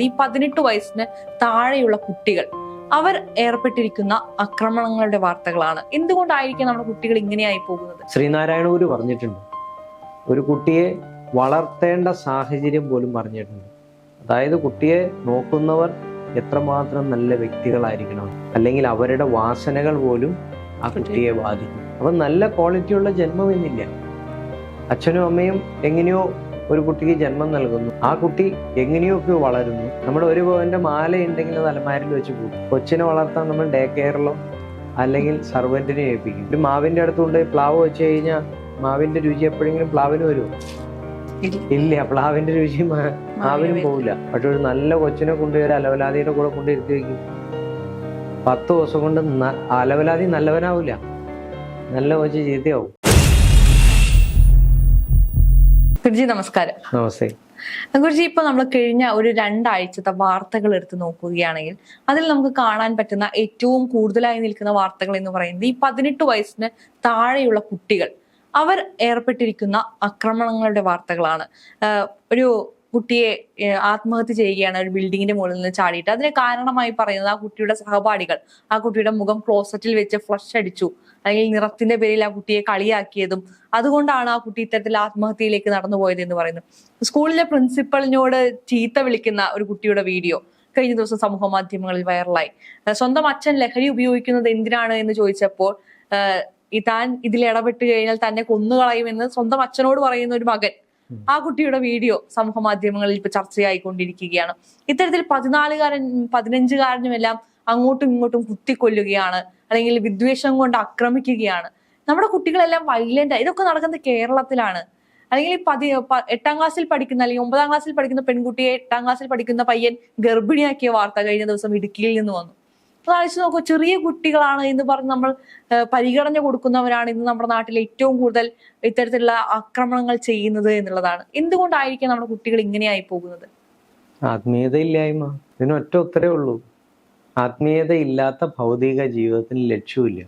ഈ പതിനെട്ട് വയസ്സിന് താഴെയുള്ള കുട്ടികൾ അവർ ഏർപ്പെട്ടിരിക്കുന്ന ആക്രമണങ്ങളുടെ വാർത്തകളാണ്. എന്തുകൊണ്ടായിരിക്കും നമ്മുടെ കുട്ടികൾ ഇങ്ങനെയായി പോകുന്നത്? ശ്രീനാരായണ ഗുരു പറഞ്ഞിട്ടുണ്ട്. ഒരു കുട്ടിയെ വളർത്തേണ്ട സാഹചര്യം പോലും പറഞ്ഞിട്ടുണ്ട്. അതായത് കുട്ടിയെ നോക്കുന്നവർ എത്രമാത്രം നല്ല വ്യക്തികളായിരിക്കണം അല്ലെങ്കിൽ അവരുടെ വാസനകൾ പോലും ആ കുട്ടിയെ ബാധിക്കും. അപ്പം നല്ല ക്വാളിറ്റിയുള്ള ജന്മം എന്നില്ല. അച്ഛനും അമ്മയും എങ്ങനെയോ ഒരു കുട്ടിക്ക് ജന്മം നൽകുന്നു. ആ കുട്ടി എങ്ങനെയൊക്കെ വളരുന്നു? നമ്മുടെ ഒരു പവന്റെ മാല ഉണ്ടെങ്കിൽ അത് അലമാരിൽ വെച്ച് പോകും കൊച്ചിനെ വളർത്താൻ നമ്മൾ ഡേ കെയറിലോ അല്ലെങ്കിൽ സർവന്റിനെ ഏൽപ്പിക്കും. ഒരു മാവിന്റെ അടുത്ത് കൊണ്ടുപോയി പ്ലാവ് വെച്ച് കഴിഞ്ഞാൽ മാവിന്റെ രുചി എപ്പോഴെങ്കിലും പ്ലാവിന് വരുമോ ഇല്ല പ്ലാവിന്റെ രുചി മാവിനും പോവില്ല. പക്ഷെ ഒരു നല്ല കൊച്ചിനെ കൊണ്ടുപോയി അലവലാതിയുടെ കൂടെ കൊണ്ടിരുത്തി വെക്കും. പത്ത് ദിവസം കൊണ്ട് അലവലാതി നല്ലവനാവില്ല നല്ല കൊച്ചു ചീത്തയാവും. ഗുരുജി നമസ്കാരം. നമസ്തേ. ഗുരുജി ഇപ്പൊ നമ്മൾ കഴിഞ്ഞ ഒരു രണ്ടാഴ്ചത്തെ വാർത്തകൾ എടുത്ത് നോക്കുകയാണെങ്കിൽ അതിൽ നമുക്ക് കാണാൻ പറ്റുന്ന ഏറ്റവും കൂടുതലായി നിൽക്കുന്ന വാർത്തകൾ എന്ന് പറയുന്നത് ഈ പതിനെട്ട് വയസ്സിന് താഴെയുള്ള കുട്ടികൾ. അവർ ഏർപ്പെട്ടിരിക്കുന്ന ആക്രമണങ്ങളുടെ വാർത്തകളാണ്. ഒരു കുട്ടിയെ ആത്മഹത്യ ചെയ്യുകയാണ് ഒരു ബിൽഡിങ്ങിന്റെ മുകളിൽ നിന്ന് ചാടിയിട്ട്. അതിന് കാരണമായി പറയുന്നത് ആ കുട്ടിയുടെ സഹപാഠികൾ ആ കുട്ടിയുടെ മുഖം ക്ലോസറ്റിൽ വെച്ച് ഫ്ലഷ് അടിച്ചു. അല്ലെങ്കിൽ നിറത്തിന്റെ പേരിൽ ആ കുട്ടിയെ കളിയാക്കിയതും അതുകൊണ്ടാണ് ആ കുട്ടി ഇത്തരത്തിൽ ആത്മഹത്യയിലേക്ക് നടന്നുപോയത് എന്ന് പറയുന്നു സ്കൂളിലെ പ്രിൻസിപ്പളിനോട് ചീത്ത വിളിക്കുന്ന ഒരു കുട്ടിയുടെ വീഡിയോ കഴിഞ്ഞ ദിവസം സമൂഹ മാധ്യമങ്ങളിൽ വൈറലായി. സ്വന്തം അച്ഛൻ ലഹരി ഉപയോഗിക്കുന്നത് എന്തിനാണ് എന്ന് ചോദിച്ചപ്പോൾ താൻ ഇതിൽ ഇടപെട്ട് കഴിഞ്ഞാൽ തന്നെ കൊന്നുകളയുമെന്ന് സ്വന്തം അച്ഛനോട് പറയുന്ന ഒരു മകൻ ആ കുട്ടിയുടെ വീഡിയോ സമൂഹ മാധ്യമങ്ങളിൽ ഇപ്പൊ ചർച്ചയായിക്കൊണ്ടിരിക്കുകയാണ്. ഇത്തരത്തിൽ പതിനാലുകാരൻ പതിനഞ്ചുകാരനും എല്ലാം അങ്ങോട്ടും ഇങ്ങോട്ടും കുത്തിക്കൊല്ലുകയാണ്. അല്ലെങ്കിൽ വിദ്വേഷം കൊണ്ട് ആക്രമിക്കുകയാണ്. നമ്മുടെ കുട്ടികളെല്ലാം വൈലന്റ് ഇതൊക്കെ നടക്കുന്നത് കേരളത്തിലാണ്. അല്ലെങ്കിൽ പതി എട്ടാം ക്ലാസ്സിൽ പഠിക്കുന്ന അല്ലെങ്കിൽ ഒമ്പതാം ക്ലാസ്സിൽ പഠിക്കുന്ന പെൺകുട്ടിയെ എട്ടാം ക്ലാസ്സിൽ പഠിക്കുന്ന പയ്യൻ ഗർഭിണിയാക്കിയ വാർത്ത കഴിഞ്ഞ ദിവസം ഇടുക്കിയിൽ നിന്ന് വന്നു. ആലോചിച്ച് നോക്കൂ ചെറിയ കുട്ടികളാണ് എന്ന് പറഞ്ഞ് നമ്മൾ പരിഗണന കൊടുക്കുന്നവരാണ് ഇന്ന് നമ്മുടെ നാട്ടിൽ ഏറ്റവും കൂടുതൽ ഇത്തരത്തിലുള്ള ആക്രമണങ്ങൾ ചെയ്യുന്നത് എന്നുള്ളതാണ്. എന്തുകൊണ്ടായിരിക്കും നമ്മുടെ കുട്ടികൾ ഇങ്ങനെയായി പോകുന്നത്? ആത്മീയതയില്ലായ്മ. ഇതിനൊറ്റ ഉത്തരേ ഉള്ളൂ. ആത്മീയത ഇല്ലാത്ത ഭൗതിക ജീവിതത്തിന് ലക്ഷ്യമില്ല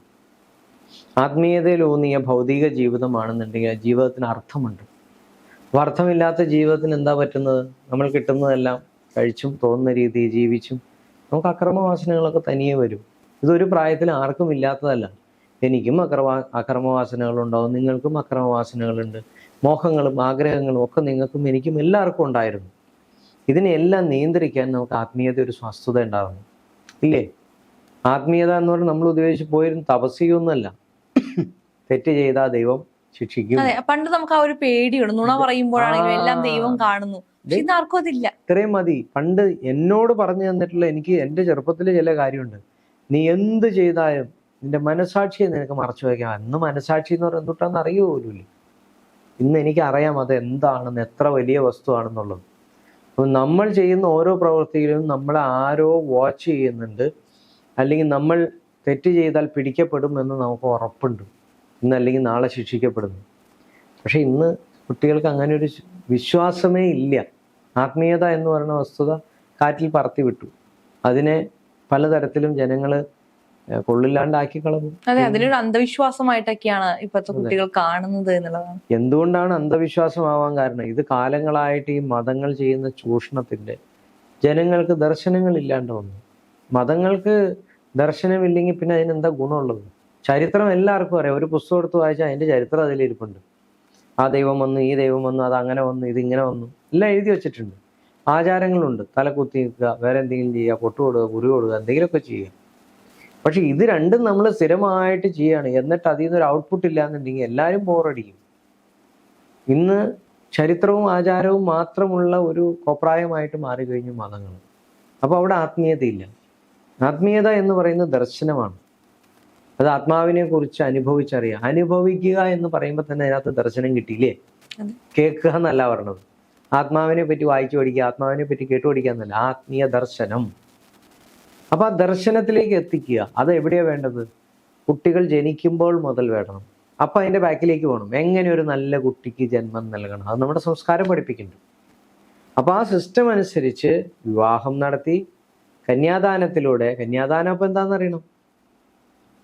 ആത്മീയതയിലൂന്നിയ ഭൗതിക ജീവിതമാണെന്നുണ്ടെങ്കിൽ ജീവിതത്തിന് അർത്ഥമുണ്ട്. അപ്പൊ അർത്ഥമില്ലാത്ത ജീവിതത്തിന് എന്താ പറ്റുന്നത്? നമ്മൾ കിട്ടുന്നതെല്ലാം കഴിച്ചും തോന്നുന്ന രീതിയിൽ ജീവിച്ചും നമുക്ക് അക്രമവാസനകളൊക്കെ തനിയെ വരും. ഇതൊരു പ്രായത്തിൽ ആർക്കും ഇല്ലാത്തതല്ല. എനിക്കും അക്രമ അക്രമവാസനകളുണ്ടാവും നിങ്ങൾക്കും അക്രമവാസനകളുണ്ട്. മോഹങ്ങളും ആഗ്രഹങ്ങളും ഒക്കെ നിങ്ങൾക്കും എനിക്കും എല്ലാവർക്കും ഉണ്ടായിരുന്നു. ഇതിനെല്ലാം നിയന്ത്രിക്കാൻ നമുക്ക് ആത്മീയത ഒരു സ്വസ്ഥത ഉണ്ടാകുന്നു ഇല്ലേ? ആത്മീയത എന്ന് പറഞ്ഞാൽ നമ്മൾ ഉദ്ദേശിച്ച് പോയിരുന്ന തപസ്യൊന്നുമല്ല തെറ്റ് ചെയ്താൽ ദൈവം ശിക്ഷിക്കും. അതെ പണ്ട് നമുക്ക് ആ ഒരു പേടിയുണ്ട്. നുണ പറയുമ്പോഴാണെങ്കിലും എല്ലാം ദൈവം കാണുന്നു. അതില്ല. ഇത്രയും മതി. പണ്ട് എന്നോട് പറഞ്ഞു തന്നിട്ടുള്ള എനിക്ക് എന്റെ ചെറുപ്പത്തിൽ ചില കാര്യമുണ്ട്. നീ എന്ത് ചെയ്താലും നിന്റെ മനസാക്ഷിയെ നിനക്ക് മറച്ചു വയ്ക്കാം. അന്ന് മനസാക്ഷി എന്ന് പറയുന്നത് എന്തുട്ടാന്ന് അറിയുമോ ഇന്ന് എനിക്ക് അറിയാം അത് എന്താണെന്ന് എത്ര വലിയ വസ്തുവാണെന്നുള്ളത്. അപ്പം നമ്മൾ ചെയ്യുന്ന ഓരോ പ്രവൃത്തിയിലും നമ്മൾ ആരോ വാച്ച് ചെയ്യുന്നുണ്ട്. അല്ലെങ്കിൽ നമ്മൾ തെറ്റ് ചെയ്താൽ പിടിക്കപ്പെടും എന്ന് നമുക്ക് ഉറപ്പുണ്ട്. ഇന്ന് അല്ലെങ്കിൽ നാളെ ശിക്ഷിക്കപ്പെടുന്നു. പക്ഷെ ഇന്ന് കുട്ടികൾക്ക് അങ്ങനെ ഒരു വിശ്വാസമേ ഇല്ല. ആത്മീയത എന്ന് പറയുന്ന വസ്തുത കാറ്റിൽ പറത്തി വിട്ടു അതിനെ പലതരത്തിലും ജനങ്ങൾ കൊള്ളില്ലാണ്ടാക്കി കളഞ്ഞു. അതെ അതിനൊരു അന്ധവിശ്വാസമായിട്ടൊക്കെയാണ് ഇപ്പോഴത്തെ കുട്ടികൾ കാണുന്നത് എന്നുള്ളതാണ്. എന്തുകൊണ്ടാണ് അന്ധവിശ്വാസമാവാൻ കാരണം? ഇത് കാലങ്ങളായിട്ട് ഈ മതങ്ങൾ ചെയ്യുന്ന ചൂഷണത്തിന്റെ ജനങ്ങൾക്ക് ദർശനങ്ങൾ ഇല്ലാണ്ട് വന്നു. മതങ്ങൾക്ക് ദർശനമില്ലെങ്കിൽ പിന്നെ അതിനെന്താ ഗുണമുള്ളത്? ചരിത്രം എല്ലാവർക്കും അറിയാം. ഒരു പുസ്തകം എടുത്ത് വായിച്ചാൽ അതിന്റെ ചരിത്രം അതിലിരിപ്പുണ്ട് ആ ദൈവം വന്നു ഈ ദൈവം വന്നു അത് അങ്ങനെ വന്നു ഇതിങ്ങനെ വന്നു. എല്ലാം എഴുതി വെച്ചിട്ടുണ്ട്. ആചാരങ്ങളുണ്ട്. തല കുത്തി നിൽക്കുക വേറെ എന്തെങ്കിലും ചെയ്യുക പൊട്ടു കൊടുക്കുക കുറി കൊടുക്കുക എന്തെങ്കിലുമൊക്കെ ചെയ്യുക. പക്ഷെ ഇത് രണ്ടും നമ്മൾ സ്ഥിരമായിട്ട് ചെയ്യാണ്. എന്നിട്ട് അതിൽ നിന്നൊരു ഔട്ട്പുട്ട് ഔട്ട്പുട്ട് ഇല്ലാന്നുണ്ടെങ്കിൽ എല്ലാവരും ബോറടിക്കും ഇന്ന് ചരിത്രവും ആചാരവും മാത്രമുള്ള ഒരു കോപ്രായമായിട്ട് മാറിക്കഴിഞ്ഞു മതങ്ങൾ. അപ്പോൾ അവിടെ ആത്മീയതയില്ല. ആത്മീയത എന്ന് പറയുന്നത് ദർശനമാണ്. അത് ആത്മാവിനെ കുറിച്ച് അനുഭവിച്ചറിയാം. അനുഭവിക്കുക എന്ന് പറയുമ്പോൾ തന്നെ അതിനകത്ത് ദർശനം കിട്ടിയില്ലേ. കേൾക്കുക എന്നല്ല പറഞ്ഞത്. ആത്മാവിനെ പറ്റി വായിച്ചു പഠിക്കുക ആത്മാവിനെ പറ്റി കേട്ടു പഠിക്കുക എന്നല്ല. ആത്മീയ ദർശനം. അപ്പൊ ആ ദർശനത്തിലേക്ക് എത്തിക്കുക. അത് എവിടെയാ വേണ്ടത്? കുട്ടികൾ ജനിക്കുമ്പോൾ മുതൽ വേണം. അപ്പൊ അതിന്റെ ബാക്കിലേക്ക് പോകണം. എങ്ങനെ ഒരു നല്ല കുട്ടിക്ക് ജന്മം നൽകണം? അത് നമ്മുടെ സംസ്കാരം പഠിപ്പിക്കുന്നുണ്ട്. അപ്പൊ ആ സിസ്റ്റം അനുസരിച്ച് വിവാഹം നടത്തി കന്യാദാനത്തിലൂടെ കന്യാദാനം അപ്പൊ എന്താണെന്ന് അറിയണം?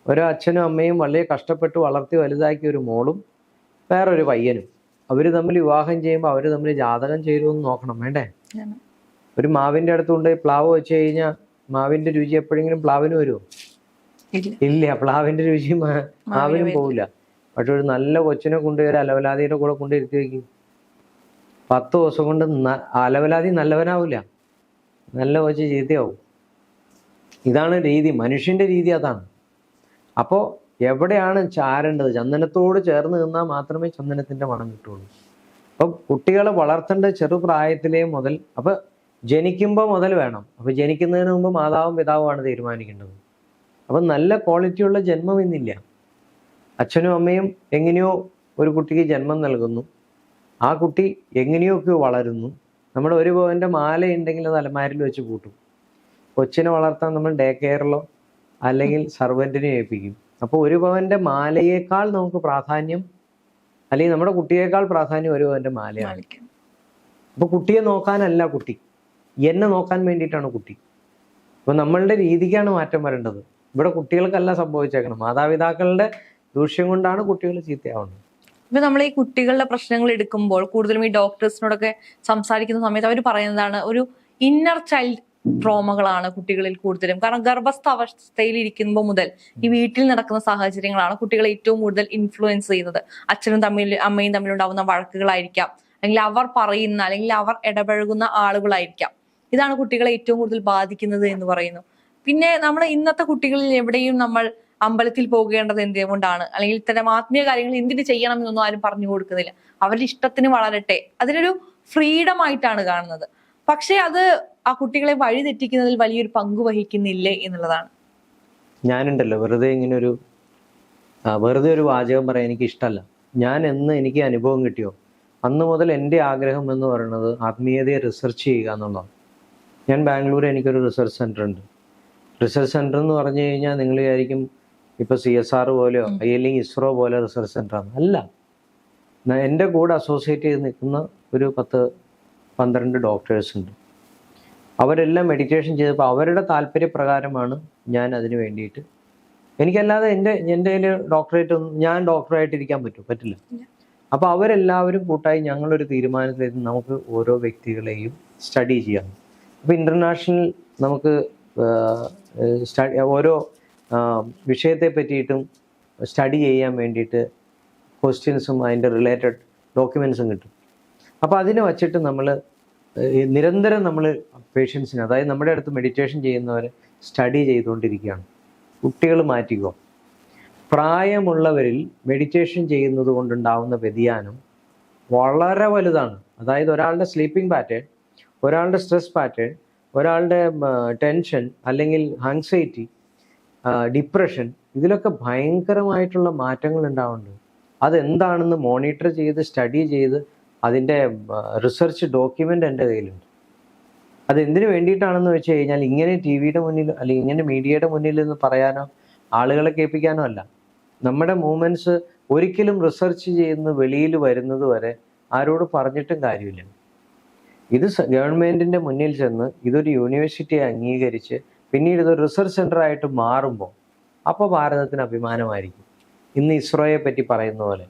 ഒരു അച്ഛനും അമ്മയും വളരെ കഷ്ടപ്പെട്ട് വളർത്തി വലുതാക്കിയ ഒരു മോളും വേറൊരു പയ്യനും. അവർ തമ്മിൽ വിവാഹം ചെയ്യുമ്പോൾ അവർ തമ്മിൽ ജാതകം ചേരുമെന്ന് നോക്കണം. വേണ്ടേ? ഒരു മാവിന്റെ അടുത്തുകൊണ്ട് പ്ലാവ് വെച്ച് കഴിഞ്ഞാൽ മാവിന്റെ രുചി എപ്പോഴെങ്കിലും പ്ലാവിന് വരുമോ ഇല്ല. പ്ലാവിന്റെ രുചി മാവിനും പോവില്ല. പക്ഷെ ഒരു നല്ല കൊച്ചിനെ കൊണ്ടുവരാ അലവലാതിയുടെ കൂടെ കൊണ്ടിരുത്തി വെക്കും. പത്ത് ദിവസം കൊണ്ട് അലവലാതി നല്ലവനാവില്ല നല്ല കൊച്ച് ചീത്തയാവും. ഇതാണ് രീതി മനുഷ്യന്റെ രീതി അതാണ്. അപ്പോൾ എവിടെയാണ് ചാരേണ്ടത്? ചന്ദനത്തോട് ചേർന്ന് നിന്നാൽ മാത്രമേ ചന്ദനത്തിന്റെ മണം കിട്ടുള്ളൂ. അപ്പം കുട്ടികളെ വളർത്തേണ്ട ചെറുപ്രായത്തിലേ മുതൽ അപ്പൊ ജനിക്കുമ്പോൾ മുതൽ വേണം. അപ്പൊ ജനിക്കുന്നതിന് മുമ്പ് മാതാവും പിതാവുമാണ് തീരുമാനിക്കേണ്ടത്. അപ്പൊ നല്ല ക്വാളിറ്റിയുള്ള ജന്മം ഇന്നില്ല. അച്ഛനും അമ്മയും എങ്ങനെയോ ഒരു കുട്ടിക്ക് ജന്മം നൽകുന്നു. ആ കുട്ടി എങ്ങനെയൊക്കെ വളരുന്നു. നമ്മുടെ ഒരു ഭവന്റെ മാല ഉണ്ടെങ്കിൽ അത് അലമാരിൽ വെച്ച് പൂട്ടും. കൊച്ചിനെ വളർത്താൻ നമ്മൾ ഡേ കെയറിലോ അല്ലെങ്കിൽ സർവന്റിനെ ഏൽപ്പിക്കും. അപ്പോൾ ഒരു പവന്റെ മാലയേക്കാൾ നമുക്ക് പ്രാധാന്യം അല്ലെങ്കിൽ നമ്മുടെ കുട്ടിയേക്കാൾ പ്രാധാന്യം ഒരു പവന്റെ മാലയാണ്. അപ്പോൾ അപ്പൊ കുട്ടിയെ നോക്കാനല്ല കുട്ടി. എന്നെ നോക്കാൻ വേണ്ടിയിട്ടാണ് കുട്ടി. അപ്പൊ നമ്മളുടെ രീതിക്കാണ് മാറ്റം വരേണ്ടത്. ഇവിടെ കുട്ടികൾക്കല്ല സംഭവിച്ചേക്കണം മാതാപിതാക്കളുടെ ദൂഷ്യം കൊണ്ടാണ് കുട്ടികൾ ചീത്തയാവുന്നത്. ഇപ്പൊ നമ്മൾ ഈ കുട്ടികളുടെ പ്രശ്നങ്ങൾ എടുക്കുമ്പോൾ കൂടുതലും ഈ ഡോക്ടേഴ്സിനോടൊക്കെ സംസാരിക്കുന്ന സമയത്ത് അവർ പറയുന്നതാണ് ഒരു ഇന്നർ ചൈൽഡ് ട്രോമകളാണ് കുട്ടികളിൽ കൂടുതലും. കാരണം ഗർഭസ്ഥ അവസ്ഥയിൽ ഇരിക്കുമ്പോൾ മുതൽ ഈ വീട്ടിൽ നടക്കുന്ന സാഹചര്യങ്ങളാണ് കുട്ടികളെ ഏറ്റവും കൂടുതൽ ഇൻഫ്ലുവൻസ് ചെയ്യുന്നത്. അച്ഛനും തമ്മിൽ അമ്മയും തമ്മിലുണ്ടാവുന്ന വഴക്കുകളായിരിക്കാം. അല്ലെങ്കിൽ അവർ പറയുന്ന അല്ലെങ്കിൽ അവർ ഇടപഴകുന്ന ആളുകളായിരിക്കാം. ഇതാണ് കുട്ടികളെ ഏറ്റവും കൂടുതൽ ബാധിക്കുന്നത് എന്ന് പറയുന്നു. പിന്നെ നമ്മൾ ഇന്നത്തെ കുട്ടികളിൽ എവിടെയും നമ്മൾ അമ്പലത്തിൽ പോകേണ്ടത് എന്തുകൊണ്ടാണ് അല്ലെങ്കിൽ ഇത്തരം ആത്മീയ കാര്യങ്ങൾ എന്തിനു ചെയ്യണം എന്നൊന്നും ആരും പറഞ്ഞു കൊടുക്കുന്നില്ല. അവരുടെ ഇഷ്ടത്തിന് വളരട്ടെ. അതിനൊരു ഫ്രീഡം ആയിട്ടാണ് കാണുന്നത്. പക്ഷെ അത് ആ കുട്ടികളെ വഴിതെറ്റിക്കുന്നതിൽ വലിയൊരു പങ്ക് വഹിക്കുന്നില്ലേ എന്നുള്ളതാണ്. ഞാനുണ്ടല്ലോ വെറുതെ ഇങ്ങനെ ഒരു വെറുതെ ഒരു വാചകം പറയാൻ എനിക്ക് ഇഷ്ടമല്ല. ഞാൻ എന്ന് എനിക്ക് അനുഭവം കിട്ടിയോ? അന്ന് മുതൽ എന്റെ ആഗ്രഹം എന്ന് പറയുന്നത് ആത്മീയതയെ റിസർച്ച് ചെയ്യുക എന്നുള്ളതാണ്. ഞാൻ ബാംഗ്ലൂർ എനിക്കൊരു റിസർച്ച് സെന്റർ ഉണ്ട്. റിസർച്ച് സെന്റർ എന്ന് പറഞ്ഞു കഴിഞ്ഞാൽ നിങ്ങൾ വിചാരിക്കും ഇപ്പോൾ സി എസ് ആർ പോലെയോ അല്ലെങ്കിൽ ഇസ്രോ പോലെ റിസർച്ച് സെന്ററാണ് അല്ല. എന്റെ കൂടെ അസോസിയേറ്റ് ചെയ്ത് നിൽക്കുന്ന ഒരു പത്ത് പന്ത്രണ്ട് ഡോക്ടേഴ്സ് ഉണ്ട്. അവരെല്ലാം മെഡിറ്റേഷൻ ചെയ്തപ്പോൾ അവരുടെ താല്പര്യപ്രകാരമാണ് ഞാൻ അതിന് വേണ്ടിയിട്ട്. എനിക്കല്ലാതെ എന്റെ എന്റെ കയ്യിൽ ഡോക്ടറേറ്റ് ഒന്നും ഞാൻ ഡോക്ടറായിട്ട് ഇരിക്കാൻ പറ്റും പറ്റില്ല. അപ്പോൾ അവരെല്ലാവരും കൂട്ടായി ഞങ്ങളൊരു തീരുമാനത്തിലെത്തി നമുക്ക് ഓരോ വ്യക്തികളെയും സ്റ്റഡി ചെയ്യാം. അപ്പോൾ ഇന്റർനാഷണൽ നമുക്ക് സ്റ്റഡി ഓരോ വിഷയത്തെ പറ്റിയിട്ടും സ്റ്റഡി ചെയ്യാൻ വേണ്ടിയിട്ട് ക്വസ്റ്റ്യൻസും അതിന്റെ റിലേറ്റഡ് ഡോക്യുമെൻസും കിട്ടും. അപ്പോൾ അതിനെ വച്ചിട്ട് നമ്മൾ നിരന്തരം നമ്മൾ പേഷ്യൻസിന് അതായത് നമ്മുടെ അടുത്ത് മെഡിറ്റേഷൻ ചെയ്യുന്നവരെ സ്റ്റഡി ചെയ്തുകൊണ്ടിരിക്കുകയാണ്. കുട്ടികൾ മാറ്റിക്കോ. പ്രായമുള്ളവരിൽ മെഡിറ്റേഷൻ ചെയ്യുന്നത് കൊണ്ടുണ്ടാവുന്ന വ്യതിയാനം വളരെ വലുതാണ്. അതായത് ഒരാളുടെ സ്ലീപ്പിംഗ് പാറ്റേൺ ഒരാളുടെ സ്ട്രെസ് പാറ്റേൺ ഒരാളുടെ ടെൻഷൻ അല്ലെങ്കിൽ ആങ്സൈറ്റി ഡിപ്രഷൻ ഇതിലൊക്കെ ഭയങ്കരമായിട്ടുള്ള മാറ്റങ്ങൾ ഉണ്ടാവുന്നുണ്ട്. അതെന്താണെന്ന് മോണിറ്റർ ചെയ്ത് സ്റ്റഡി ചെയ്ത് അതിന്റെ റിസർച്ച് ഡോക്യുമെന്റ് എന്റെ കയ്യിലുണ്ട്. അത് എന്തിനു വേണ്ടിയിട്ടാണെന്ന് വെച്ച് കഴിഞ്ഞാൽ ഇങ്ങനെ ടി വിയുടെ മുന്നിൽ അല്ലെങ്കിൽ ഇങ്ങനെ മീഡിയയുടെ മുന്നിൽ നിന്ന് പറയാനോ ആളുകളെ കേൾപ്പിക്കാനോ അല്ല. നമ്മുടെ മൂവ്മെന്റ്സ് ഒരിക്കലും റിസർച്ച് ചെയ്യുന്ന വെളിയിൽ വരുന്നത് വരെ ആരോട് പറഞ്ഞിട്ടും കാര്യമില്ല. ഇത് ഗവൺമെന്റിന്റെ മുന്നിൽ ചെന്ന് ഇതൊരു യൂണിവേഴ്സിറ്റി അംഗീകരിച്ച് പിന്നീട് ഇതൊരു റിസർച്ച് സെന്റർ ആയിട്ട് മാറുമ്പോൾ അപ്പോൾ ഭാരതത്തിന് അഭിമാനമായിരിക്കും. ഇന്ന് ഇസ്രോയെ പറ്റി പറയുന്ന പോലെ.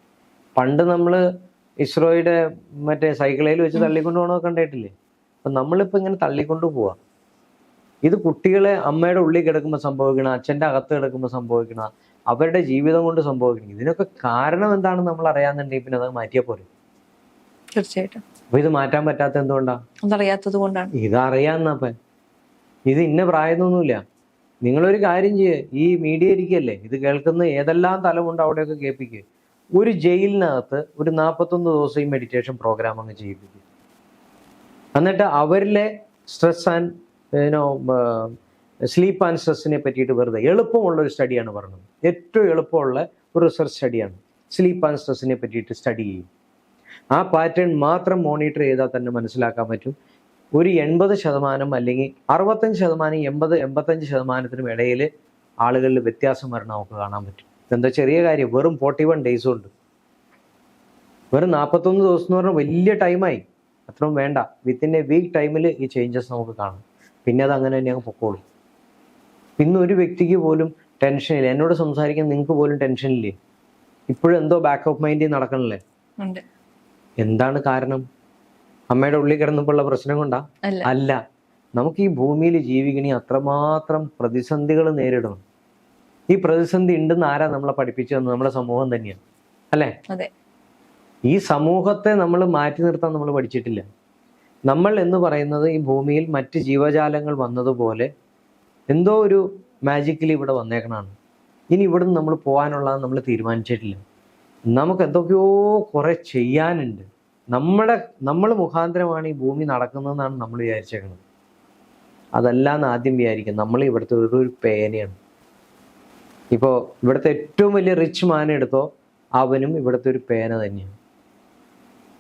പണ്ട് നമ്മൾ ഇസ്രോയുടെ മറ്റേ സൈക്കിളയിൽ വെച്ച് തള്ളിക്കൊണ്ടു പോകണമൊക്കെ കണ്ടിട്ടില്ലേ? അപ്പം നമ്മളിപ്പോൾ ഇങ്ങനെ തള്ളിക്കൊണ്ടു പോവാം. ഇത് കുട്ടികളെ അമ്മയുടെ ഉള്ളിൽ കിടക്കുമ്പോൾ സംഭവിക്കണം അച്ഛന്റെ അകത്ത് കിടക്കുമ്പോൾ സംഭവിക്കണം അവരുടെ ജീവിതം കൊണ്ട് സംഭവിക്കണം ഇതിനൊക്കെ കാരണം എന്താണെന്ന് നമ്മൾ അറിയാന്നുണ്ടെങ്കിൽ പിന്നെ അത് മാറ്റിയാൽ പോരെ. തീർച്ചയായിട്ടും. അപ്പൊ ഇത് മാറ്റാൻ പറ്റാത്ത എന്തുകൊണ്ടാണ് അതറിയാത്തത് കൊണ്ടാണ്. ഇതറിയാന്നപ്പ ഇത് ഇന്ന പ്രായമൊന്നുമില്ല നിങ്ങളൊരു കാര്യം ചെയ്യേ. ഈ മീഡിയ ഇരിക്കല്ലേ? ഇത് കേൾക്കുന്ന ഏതെല്ലാം തലമുണ്ട് അവിടെയൊക്കെ കേൾപ്പിക്കുക ഒരു ജയിലിനകത്ത് ഒരു നാൽപ്പത്തൊന്ന് ദിവസം ഈ മെഡിറ്റേഷൻ പ്രോഗ്രാം അങ്ങ് ചെയ്യിപ്പിക്കും. എന്നിട്ട് അവരിലെ സ്ട്രെസ് ആൻഡ് ഏനോ സ്ലീപ്പ് ആൻഡ് സ്ട്രെസ്സിനെ പറ്റിയിട്ട് വെറുതെ എളുപ്പമുള്ള ഒരു സ്റ്റഡിയാണ് പറഞ്ഞത്. ഏറ്റവും എളുപ്പമുള്ള ഒരു റിസർച്ച് സ്റ്റഡിയാണ് സ്ലീപ്പ് ആൻഡ് സ്ട്രെസ്സിനെ പറ്റിയിട്ട് സ്റ്റഡി ചെയ്യും. ആ പാറ്റേൺ മാത്രം മോണിറ്റർ ചെയ്താൽ തന്നെ മനസ്സിലാക്കാൻ പറ്റും. ഒരു എൺപത് ശതമാനം അല്ലെങ്കിൽ അറുപത്തഞ്ച് ശതമാനം എൺപത് എൺപത്തഞ്ച് ശതമാനത്തിനും ഇടയിൽ ആളുകളിൽ വ്യത്യാസം വരണം നമുക്ക് കാണാൻ പറ്റും. എന്താ ചെറിയ കാര്യം. വെറും ഫോർട്ടി വൺ ഡേയ്സ് ഉണ്ട് വെറും നാൽപ്പത്തൊന്ന് ദിവസം എന്ന് പറഞ്ഞാൽ വലിയ ടൈമായി അത്രയും വേണ്ട. വിത്തിൻ എ വീക്ക് ടൈമിൽ ഈ ചേഞ്ചസ് നമുക്ക് കാണാം. പിന്നെ അത് അങ്ങനെ തന്നെ അങ്ങ് പൊക്കോളും. ഇന്ന് ഒരു വ്യക്തിക്ക് പോലും ടെൻഷനില്ല എന്നോട് സംസാരിക്കാൻ നിങ്ങൾക്ക് പോലും ടെൻഷനില്ലേ ഇപ്പോഴും എന്തോ ബാക്ക് ഓഫ് മൈൻഡിൽ നടക്കണല്ലേ? എന്താണ് കാരണം? അമ്മയുടെ ഉള്ളിൽ കിടന്നപ്പോഴുള്ള പ്രശ്നം കൊണ്ടാ? അല്ല. നമുക്ക് ഈ ഭൂമിയിൽ ജീവിക്കണി അത്രമാത്രം പ്രതിസന്ധികൾ നേരിടണം. ഈ പ്രതിസന്ധി ഉണ്ടെന്ന് ആരാ നമ്മളെ പഠിപ്പിച്ചു തന്നെ നമ്മുടെ സമൂഹം തന്നെയാണ് അല്ലേ? ഈ സമൂഹത്തെ നമ്മൾ മാറ്റി നിർത്താൻ നമ്മൾ പഠിച്ചിട്ടില്ല. നമ്മൾ എന്ന് പറയുന്നത് ഈ ഭൂമിയിൽ മറ്റ് ജീവജാലങ്ങൾ വന്നതുപോലെ എന്തോ ഒരു മാജിക്കലി ഇവിടെ വന്നേക്കണാണ് ഇനി ഇവിടുന്ന് നമ്മൾ പോകാനുള്ളത് നമ്മൾ തീരുമാനിച്ചിട്ടില്ല. നമുക്ക് എന്തൊക്കെയോ കുറെ ചെയ്യാനുണ്ട്. നമ്മുടെ നമ്മൾ മുഖാന്തരമാണ് ഈ ഭൂമി നടക്കുന്നതെന്നാണ് നമ്മൾ വിചാരിച്ചേക്കുന്നത് അതല്ലാന്ന് ആദ്യം വിചാരിക്കും. നമ്മൾ ഇവിടുത്തെ ഒരു ഒരു പേനയാണ്. ഇപ്പോൾ ഇവിടുത്തെ ഏറ്റവും വലിയ റിച്ച് മാൻ എടുത്തോ അവനും ഇവിടുത്തെ ഒരു പേന തന്നെയാണ്.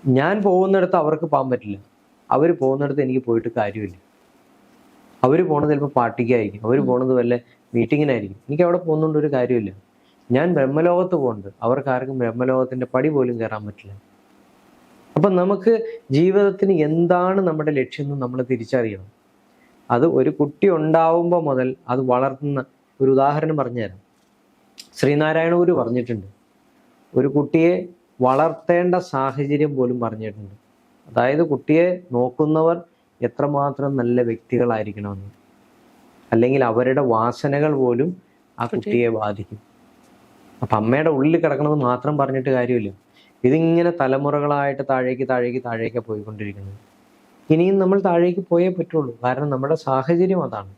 ഞാൻ പോകുന്നിടത്ത് അവർക്ക് പോകാൻ പറ്റില്ല. അവർ പോകുന്നിടത്ത് എനിക്ക് പോയിട്ട് കാര്യമില്ല. അവർ പോണത് ചിലപ്പോൾ പാർട്ടിക്കായിരിക്കും. അവർ പോണത് വല്ല മീറ്റിങ്ങിനായിരിക്കും എനിക്ക് അവിടെ പോകുന്നതുകൊണ്ട് ഒരു കാര്യമില്ല. ഞാൻ ബ്രഹ്മലോകത്ത് പോകുന്നുണ്ട് അവർക്ക് ആർക്കും ബ്രഹ്മലോകത്തിന്റെ പടി പോലും കയറാൻ പറ്റില്ല. അപ്പം നമുക്ക് ജീവിതത്തിന് എന്താണ് നമ്മുടെ ലക്ഷ്യം എന്ന് നമ്മൾ തിരിച്ചറിയണം. അത് ഒരു കുട്ടി ഉണ്ടാവുമ്പോൾ മുതൽ അത് വളർത്തുന്ന ഒരു ഉദാഹരണം പറഞ്ഞുതരാം. ശ്രീനാരായണ ഗുരു പറഞ്ഞിട്ടുണ്ട്. ഒരു കുട്ടിയെ വളർത്തേണ്ട സാഹചര്യം പോലും പറഞ്ഞിട്ടുണ്ട്. അതായത് കുട്ടിയെ നോക്കുന്നവർ എത്രമാത്രം നല്ല വ്യക്തികളായിരിക്കണമെന്ന്. അല്ലെങ്കിൽ അവരുടെ വാസനകൾ പോലും ആ കുട്ടിയെ ബാധിക്കും. അപ്പൊ അമ്മയുടെ ഉള്ളിൽ കിടക്കുന്നത് മാത്രം പറഞ്ഞിട്ട് കാര്യമില്ല. ഇതിങ്ങനെ തലമുറകളായിട്ട് താഴേക്ക് താഴേക്ക് താഴേക്ക് പോയിക്കൊണ്ടിരിക്കുന്നത് ഇനിയും നമ്മൾ താഴേക്ക് പോയേ പറ്റുള്ളൂ. കാരണം നമ്മുടെ സാഹചര്യം അതാണ്.